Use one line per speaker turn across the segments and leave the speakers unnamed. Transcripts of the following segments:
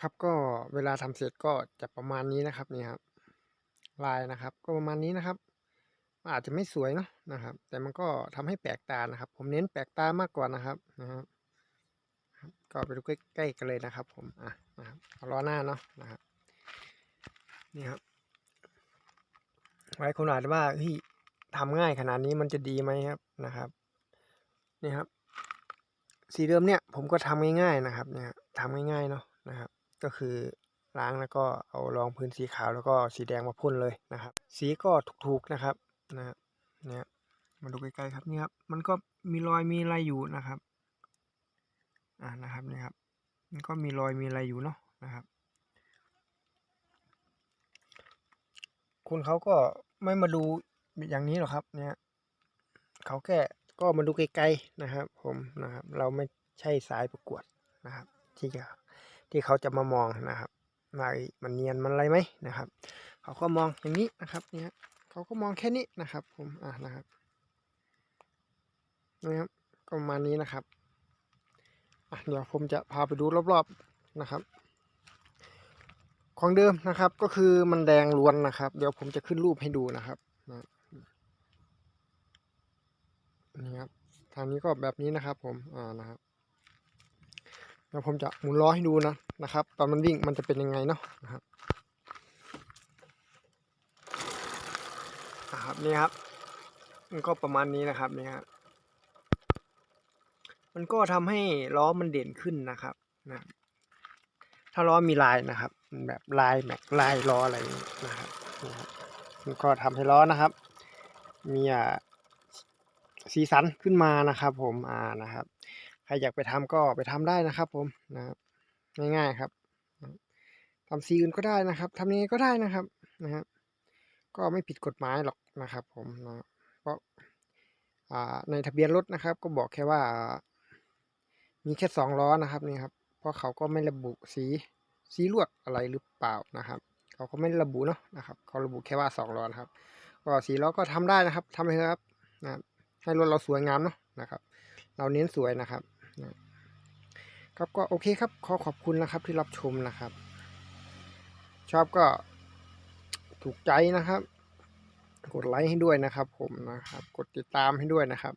ครับก็เวลาทำเสร็จก็จะประมาณนี้นะครับนี่ครับลายนะครับ ก็ประมาณนี้นะครับ อาจจะไม่สวยเนาะนะครับ แต่มันก็ทำให้แปลกตานะครับ ผมเน้นแปลกตามากกว่านะครับนะครับก็ไปดูใกล้ๆกันเลยนะครับ ผมอะนะครับเอาล้อหน้าเนาะนะครับนี่ครับไว้คนอาจจะว่าเฮ้ยทำง่ายขนาดนี้มันจะดีไหมครับนะครับนี่ครับ สีเดิมเนี่ย ผมก็ทำง่ายๆนะครับ เนี่ยทำง่ายๆเนาะ ก็คือล้างแล้วก็เอารองพื้นสีขาวแล้วก็สีแดงมาพ่นเลยนะครับ สีก็ถูกๆนะครับนะเนี่ยมาดูใกล้ๆครับนี่ครับ มันก็มีรอยมีอะไรอยู่นะครับอ่านะครับนี่ครับ มันก็มีรอยมีอะไรอยู่เนาะนะครับ คุณเขาก็ไม่มาดูอย่างนี้หรอกครับ เนี่ยเขาแค่ก็มาดูไกลๆนะครับ ผมนะครับ เราไม่ใช่สายประกวดนะครับที่จะ ที่เขาจะมามองนะครับว่ามันเนียนมันอะไรไหมนะครับ เขาก็มองอย่างนี้นะครับเนี่ยเขาก็มองแค่นี้นะครับ ผมอ่านะครับนะครับประมาณนี้นะครับอะเดี๋ยวผมจะพาไปดูรอบๆนะครับ ของเดิมนะครับก็คือมันแดงล้วนนะครับ เดี๋ยวผมจะขึ้นรูปให้ดูนะครับนะนี่ครับทางนี้ก็แบบนี้นะครับ ผมอ่านะครับ ดี๋ยวผมจะหมุนล้อให้ดูนะนะครับ ตอนมันวิ่งมันจะเป็นยังไงเนาะนะครับนะครับนี่ครับ มันก็ประมาณนี้นะครับนี่ครับมันก็ทำให้ล้อมันเด่นขึ้นนะครับนะถ้าล้อมีลายนะครับ แบบลายแม็กลายล้ออะไรนี้นะครับนี่ครับมันก็ทำให้ล้อนะครับ มีอ่าสีสันขึ้นมานะครับ ผมอ่านะครับ ใครอยากไปทำก็ไปทำได้นะครับ ผมนะครับง่ายๆครับทำสีอื่นก็ได้นะครับทำยังไงก็ได้นะครับนะครับก็ไม่ผิดกฎหมายหรอกนะครับ ผมนะเพราะในทะเบียนรถนะครับ ก็บอกแค่ว่า มีแค่สองล้อนะครับนี่ครับ เพราะเขาก็ไม่ระบุสีสีลวดอะไรหรือเปล่านะครับ เขาก็ไม่ระบุเนาะนะครับ เขาระบุแค่ว่าสองล้อนะครับ ก็สีล้อก็ทำได้นะครับทำเลยครับนะให้รถเราสวยงามเนาะนะครับ เราเน้นสวยนะครับ ครับก็โอเคครับ ขอขอบคุณนะครับที่รับชมนะครับ ชอบก็ถูกใจนะครับ กดไลค์ให้ด้วยนะครับ ผมนะครับ กดติดตามให้ด้วยนะครับ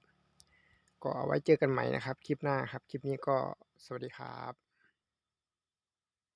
ก็เอาไว้เจอกันใหม่นะครับ คลิปหน้าครับ คลิปนี้ก็สวัสดีครับ